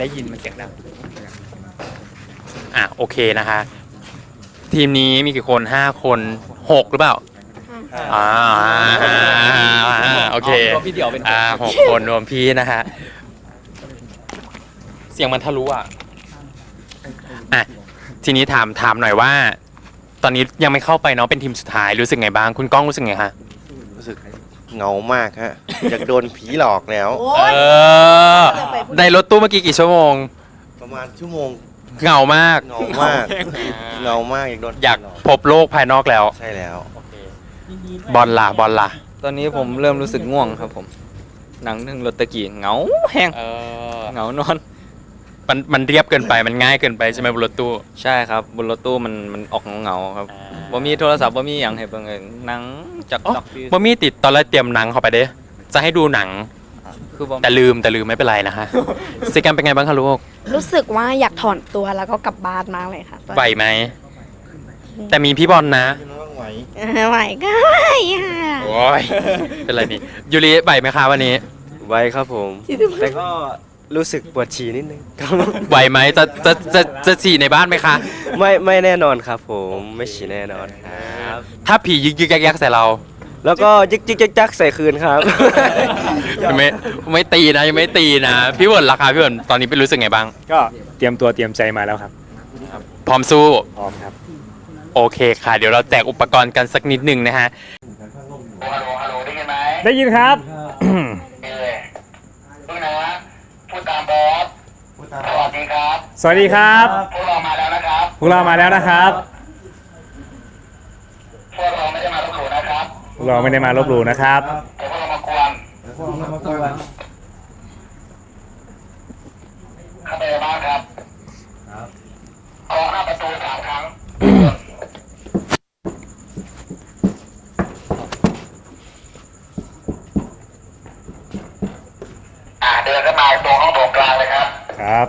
ได้ยินมันเสียงดังอะโอเคนะคะ ทีมนี้มีกี่คนห้าคนหกหรือเปล่าอ่าโอเครวมพี่เดี่ยวเป็นอ่าหกคนรวมพี่นะฮะเสียงมันทะลุอะอะทีนี้ถามถามหน่อยว่า ตอนนี้ยังไม่เข้าไปเนาะเป็นทีมสุดท้ายรู้สึกไงบ้าง คุณก้องรู้สึกไงคะรู้สึก เหงามากฮะ อยากโดนผีหลอกแล้ว โอ้เอยอในรถตู้เมื่อกี้กี่ชั่วโมง ประมาณชั่วโมงเหงามาก เหงามากเหงามากอยากโดนผีอยากหลอกพบโลกภายนอกแล้ว ใช่แล้ว บอลล่ะบอลล่ะ ตอนนี้ผมเริ่มรู้สึกง่วงครับผม หนังหนึ่งรถตะกี้เหงาแห้งเออเหงานอน มันมันเรียบเกินไปมันง่ายเกินไปใช่ไหมบนรถตู้ใช่ครับบนรถตู้มันมันออกเหงาๆครับบ่มีโทรศัพท์บ่มีอย่างให้เบิ่งเองหนังจักอ๋อจักพี่บ่มีติดตอนแรกเตรียมหนังเข้าไปเด้จะให้ดูหนัง คือบ่แต่ลืมแต่ลืมไม่เป็นไรนะฮะสิแกรมเป็นไงบ้างคะลูกรู้สึกว่าอยากถอนตัวแล้วก็กลับบ้านมากเลยค่ะตอนไหวไหมแต่มีพี่บอลนะไหวเออไหวก็ไหวค่ะโอ้ยเป็นไรนี่ยูริไหวไหมคะวันนี้ ไว้ครับผม แต่ก็ รู้สึกปวดฉี่นิดนึงครับไหวไหมจะจะจะจะฉี่ในบ้านไหมคะ ไม่ไม่แน่นอนครับผมไม่ฉี่แน่นอนครับ ถ้าผียึกยึกยักยักใส่เราแล้วก็ยึกยึกยักยักใส่คืนครับไม่ไม่ตีนะยังไม่ตีนะพี่เวิร์นราคาพี่เวิร์นตอนนี้เป็นรู้สึกไงบ้าง ก็เตรียมตัวเตรียมใจมาแล้วครับ พร้อมสู้ พร้อมครับ โอเคค่ะ เดี๋ยวเราแจกอุปกรณ์กันสักนิดหนึ่งนะฮะ ฮัลโหลฮัลโหลได้ยินไหมได้ยินครับ เออเพิ่งนะ พูดตามบอสสวัสดีครับ สวัสดีครับ พวกเรามาแล้วนะครับ พวกเรามาแล้วนะครับ พวกเราไม่ได้มาลบหลู่นะครับพวกเราไม่ได้มาลบหลู่นะครับ แต่พวกเรามากวนเข้าไปในบ้านครับเคาะหน้าประตูสามครั้ง อ่า เดินเข้ามาตรงห้องโถงกลางเลยครับ ครับ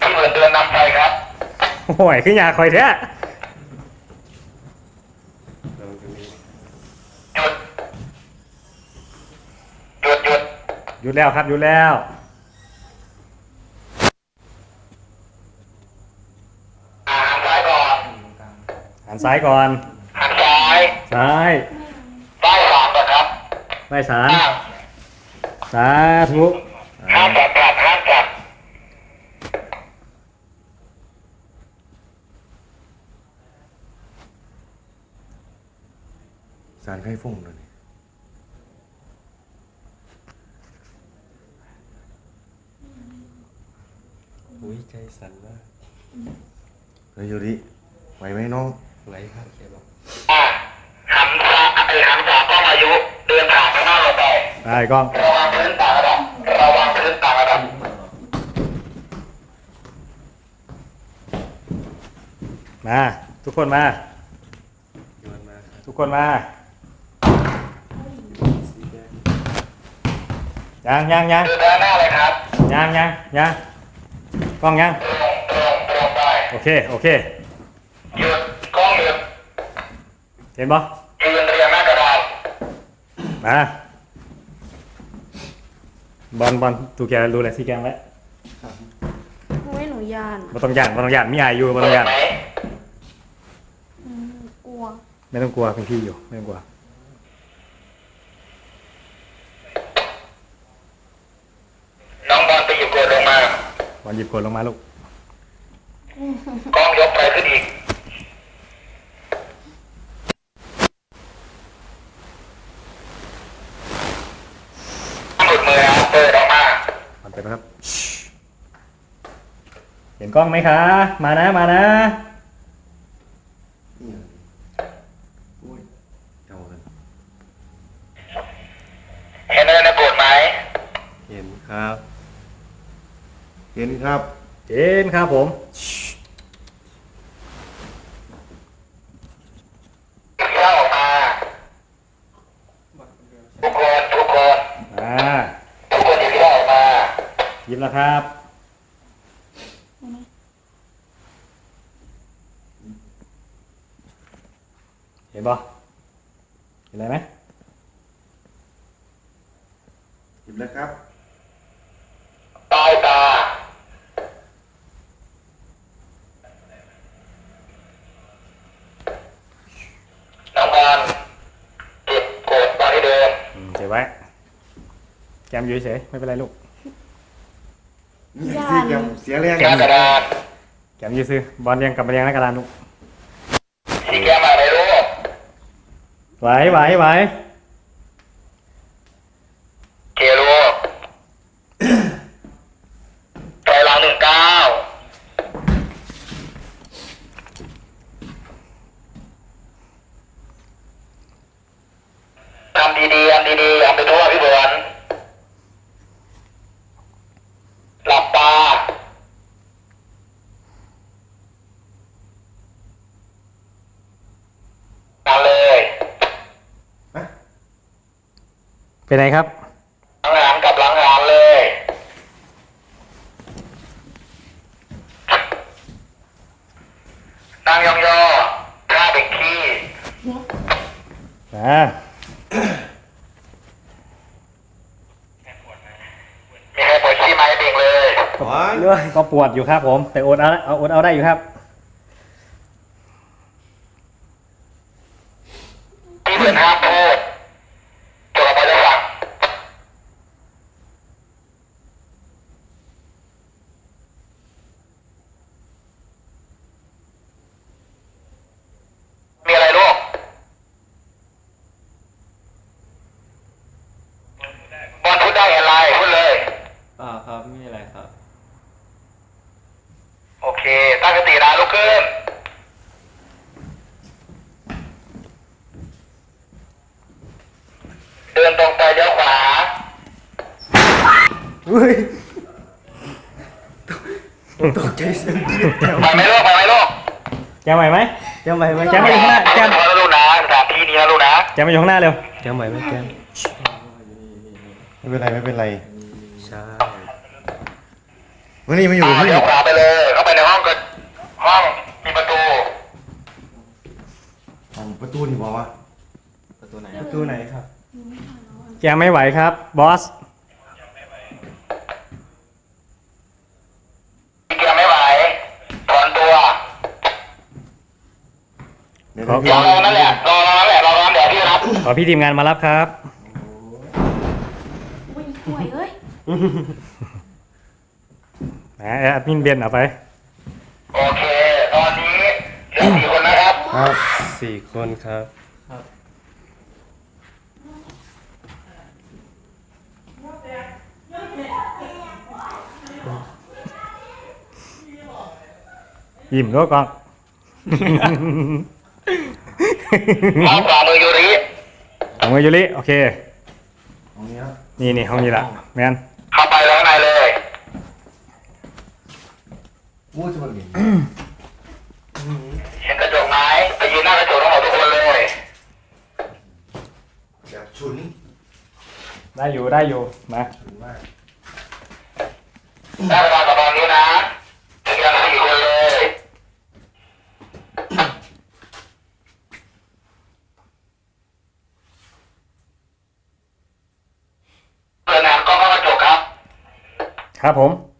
ที่เหมือนเดินนำไปครับ โอ้ยขึ้นยาคอยแท้หยุดหยุดหยุดหยุดแล้วครับหยุดแล้วอ่าหันซ้ายก่อนหันซ้ายก่อนหันซ้ายซ้ายใต้สามก่อนครับไม่สารห้ามสาธุ ห้ามจับจับห้ามจับ สารไข้ฟุ้งเลยอุ้ยใจสั่นมากเฮ้ยยูริไหวไหมน้องไหวครับเคบอกอ่าหันซ้ายไอ้หันขวากล้องอายุ เดินผ่านข้างหน้าเราไปได้กล้องระวังพื้นต่างระดับระวังพื้นต่างระดับมา ทุกคนมา ทุกคนมา ยังยังยังเดินด้านหน้าเลยครับยังยังยังกล้องยังตรงตรงตรงไปโอเคโอเคหยุดกล้องหยุดเห็นปะยืนเรียงหน้ากระดานมาบอลบอลตูแกรู้อะไรสีแกงไว้โอ้ยหนูยานมาต้องย่านมาต้องย่านมีอายอยู่มาต้องย่านไหมอืมกลัว ไม่ต้องกลัวเป็นพี่อยู่ไม่ต้องกลัว น้องบอลไปหยิบกดลงมา บอลหยิบกดลงมาลูก กล้องยกไปขึ้นอีก หลุดมือนะเปิดออกมาบอลไปนะครับ เห็นกล้องไหมคะ มานะ มานะ อุ้ยเจ้ากัน เห็นอะไรในโบสถ์ไหม เห็นครับ เห็น ครับเห็นครับผม เข้าออกมาทุกคนทุกคนอ่าทุกคนที่เข้าออกมาหยิบแล้วครับ ไว้ แกมอยู่เฉยไม่เป็นไรลูก อย่าเก็บเสียแรงแกมกระดาษแกมอยู่ซื้อบอลเรียงกลับมาเรียงหน้ากระดานลูก สีแกมอะไรรู้ไหวไหวไหว ดีๆเอาไปทั่วพี่บอลหลับตานั่นเลยเป็นไงครับ หลังหานกับหลังหานเลย นั่งยองๆท่าเป็นขี้ อ่า มีใครปวดขี้ไหมเบ่งเลย หวย ก็ปวดอยู่ครับผม แต่อดเอาเอาอดเอาได้อยู่ครับ ที่เพื่อนห้ามพูดตัวเราไปได้ฟังมีอะไรลูกบอลพูดได้อะไรพูดเลย อ่าครับไม่มีอะไรครับ โอเค ตั้งสตินะลุกขึ้น เดินตรงไปเลี้ยวขวา อุ้ย ตกใจเสียงเจี๊ยบแกมไปไหมลูกไปไหมลูกแกมไหวไหมแกมไหวไหมแกมมาอยู่ข้างหน้าแกมขอแล้วลูกนะสถานที่นี้นะลูกนะแกมมาอยู่ข้างหน้าเร็วแกมไหวไหมแกมไม่เป็นไรไม่เป็นไรใช่วันนี้มาอยู่กับอ่าพี่เลี้ยวขวาไปเลยเข้าไปในห้องก็ห้องมีประตูของประตูนี่บอกว่าประตูไหนประตูไหนครับแกมไม่ไหวครับบอส พี่เกียร์ไม่ไหวถอนตัว เดี๋ยว ค รับพี่รอรอนั่นแหละรอรอนั่นแหละรอรอเดี๋ยวพี่รับขอพี่ทีมงานมารับครับอุ้ยห่วยเอ้ยแหมแอดมินเบนเอาไป โอเค ตอนนี้เหลือสี่คนนะครับครับสี่คนครับ ยิ้มด้วยกอง ห้องขวามือยูริของมือยูริโอเค ตรงนี้ครับนี่นี่ห้องนี้ละแมนเข้าไปแล้วข้างในเลย วู้จะมาเห็นเห็นกระจกไหมไปยืนหน้ากระจกทั้งหมดทุกคนเลยแบบฉุนได้อยู่ได้อยู่มา ฉุนมาก ได้เวลากับตอนนี้นะถึงกันสี่คนเลยเปิดหนังกล้องเข้ากระจกครับ ครับผม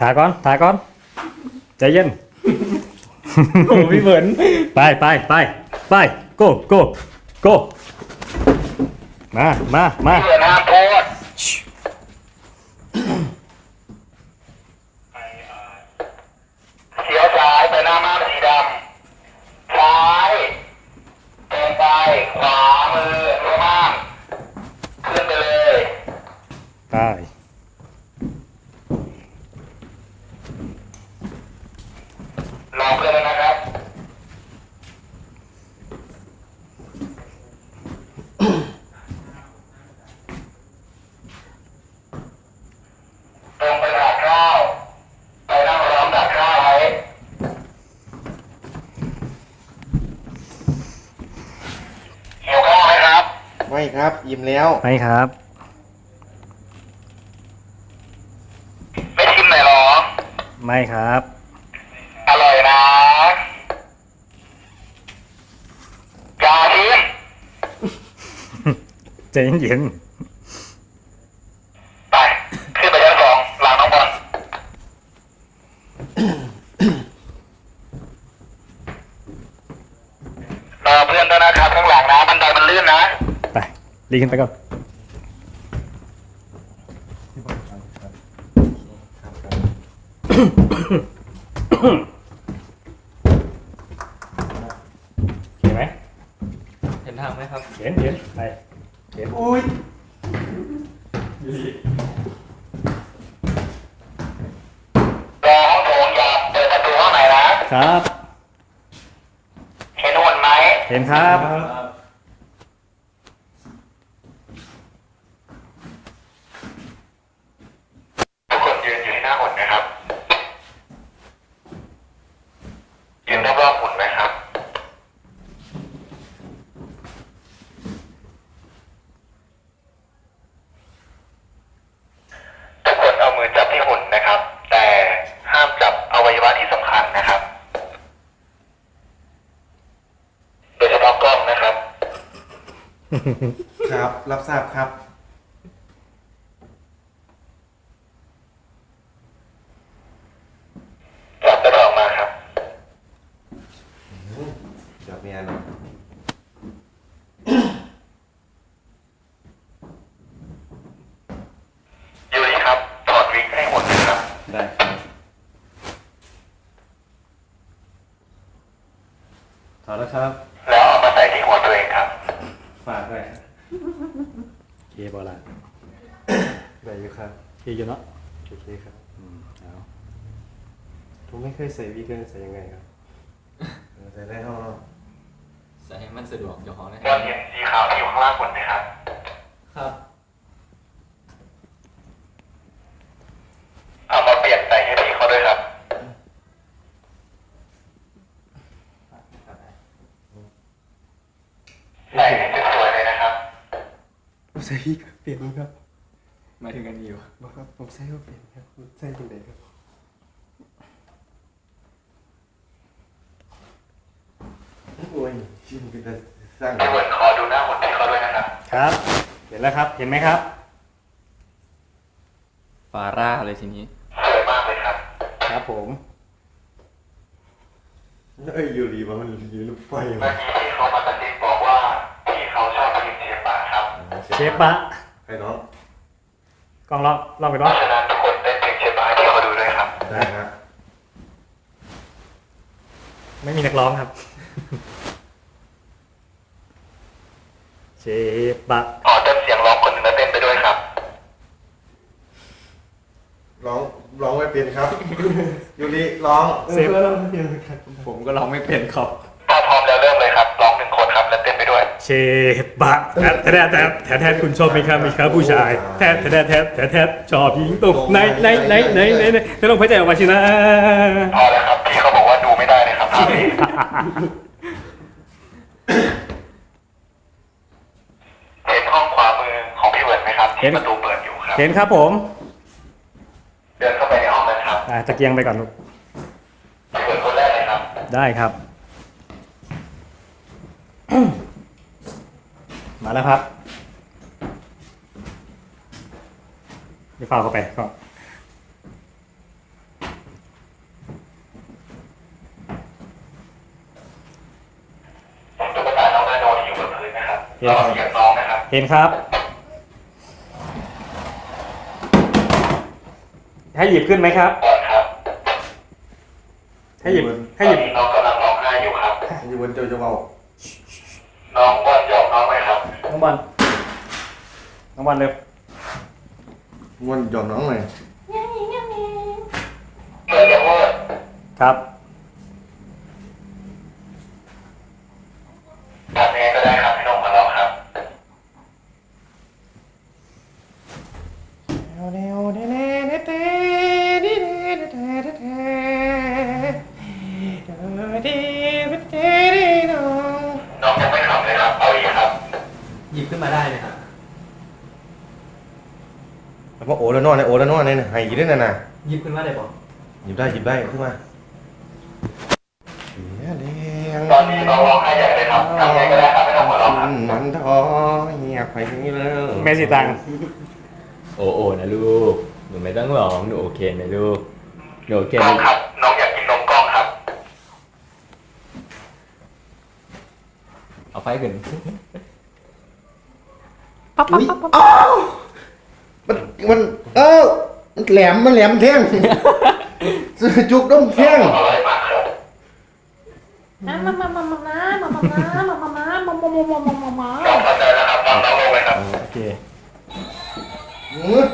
ถ่ายก่อน ถ่ายก่อน ใจเย็น โอ้พี่เบิร์นไปไปไปไปโก้โก้โก้มามามาเกิดห้าโพสเสียวซ้ายไปหน้าม่าสีดำ ซ้ายตรงไป ขวามือเข้ามาขึ้นไปเลย ไป ครับยิ้มแล้ว ไม่ครับ ไม่ชิมหน่อยเหรอ ไม่ครับ อร่อยนะอย่าชิม ใจเย็นไป ขึ้นไปชั้นสองหลังน้องบอลรอเพื่อนด้วยนะครับข้างหลังนะบันไดมันลื่นนะ ๆ ไปรีขึ้นไปก่อนเห็นไหมเห็นทางไหมครับ เห็นเห็นไปเห็นอุ้ย รอห้องโถงอย่าเปิดประตูห้องไหนนะ ครับ เห็นหุ่นไหม เห็นครับ ทุกคนยืนอยู่ที่หน้าหุ่นนะครับ ยืนรอบๆหุ่นนะครับ ทุกคนเอามือจับที่หุ่นนะครับ แต่ห้ามจับอวัยวะที่สำคัญนะครับ โดยเฉพาะกล้องนะครับ ครับ รับทราบครับ จับแล้วก็ออกมาครับ จับเมียเนาะ ยูริครับ ถอดวิกให้หุ่นนะครับ ได้ครับถอดแล้วครับ แล้วเอามาใส่ที่หัวตัวเองครับ ฝากด้วย เคบอละ ได้อยู่ครับ เคอยู่เนาะ โอเคครับ อืมเอา ผมไม่เคย ใส่วีเกนใส่ยังไงครับเออใส่ได้ห้องเนาะใส่ให้มันสะดวกเจ้าของนะบอลเห็นสีขาวที่อยู่ข้างล่างบนไหมครับ ครับเอามาเปลี่ยนใส่ให้พี่เขาด้วยครับ ใส่ให้สวยๆเลยนะครับผมใส่วีเปลี่ยนครับหมายถึงกันอยู่บอกครับผมใส่ว่าเปลี่ยนครับผมใส่ตรงไหนครับโอ้ย ชิมเป็นแต่สร้าง พี่เวิร์นขอดูหน้าหุ่นพี่เขาด้วยนะครับครับ เห็นแล้วครับ เห็นไหมครับ ฟาร่าเลยทีนี้ สวยมากเลยครับครับผม เอ้ยยูรีว่ามันยืนลูกไฟเมื่มาอกี้ที่เขามากระซิบบอกว่าพี่เขาชอบทีมเชียร์ปาครับ เชฟปะใครน้องกล้องลองลองไปเพบ้างราะฉะนั้นทุกคนเต้นเพลงเชียร์ปาให้พี่เขาดูด้วยครับ ได้ครับไม่มีนักร้องครับ เชฟปะอ๋อเต้นเสียงร้องคนหนึ่งแล้วเต้นไปด้วยครับร้องร้องไม่เป็นครับ ยูริร้องเซฟผมก็ร้องไม่เป็นครับถ้าพร้อมแล้วเริ่มเลยครับร้องหนึ่งคนครับแล้วเต้นไปด้วย เชฟปะแทบแทบแทบแทบแทบคุณชอบไหมครับไหมครับผู้ชายแทบแทบแทบแทบแทบชอบยิงตกไหนไหนไหนไหนไหนไหนจะลงพระเจ้าออกมาชินะพอแล้วครับพี่เขาบอกว่าดูไม่ได้เลยครับภาพนี้เห็นห้องขวามือของพี่เวิร์นไหมครับ เห็ที่นประตูเปิดอยู่ครับ เห็นครับผมเดินเข้าไปในห้องเลยครับอ่าตะเกียงไปก่อนลูกพี่เวิร์นคนแรกเลยครับ ได้ครับ มาแล้วครับนี่ฟ้าเข้าไปก็ตุ๊กตาน้องนาโนที่อยู่บนพื้นนะครับรอเสียงน้องนะครับ เห็นครับ ให้หยิบขึ้นไหมครับ ก่อนครับให้หยิบตให้อหนยิบนี้น้องกำลังร้องไห้อยู่ครับยูบนเจ้าจะเบาน้องบอลหยอกน้องไหมครับ น้องบอลน้องบอลเร็วมันหย่อนน้องหน่อย เมื่อจะพูดครับ บเอาอีกครับหยิบขึ้นขึ้นมาได้เลยครับ แล้วมาโอแล้วนอนเนี่ยโอแล้วนอนเนี่ยให้ยีด้วยนะน่ะหยิบขึ้นมาได้ปะหยิบได้หยิบได้ขึ้นมาเฮียแดงตอนนี้ต้องร้องไห้ใหญ่เลยครับทำไงก็ได้ครับไม่ต้องหัวเราะครับมันท้อเหียบไปนี่แล้วแม่สิตังโอ้โอ้นะลูก หนูไม่ต้องร้องหนูโอเคไหมลูก หนูโอเคกไหล้มองครับน้องอยากกินนมกล้องครับ เอาไฟขึ้น อุ๊ยอ้าวมันมัน เอ้ามันแหลมมันแหลมแท่งจุกด้มแท่งอร่อยมากครับน้องเข้าใจแล้วครับน้องน้องลงเลยครับโอเคอื้อ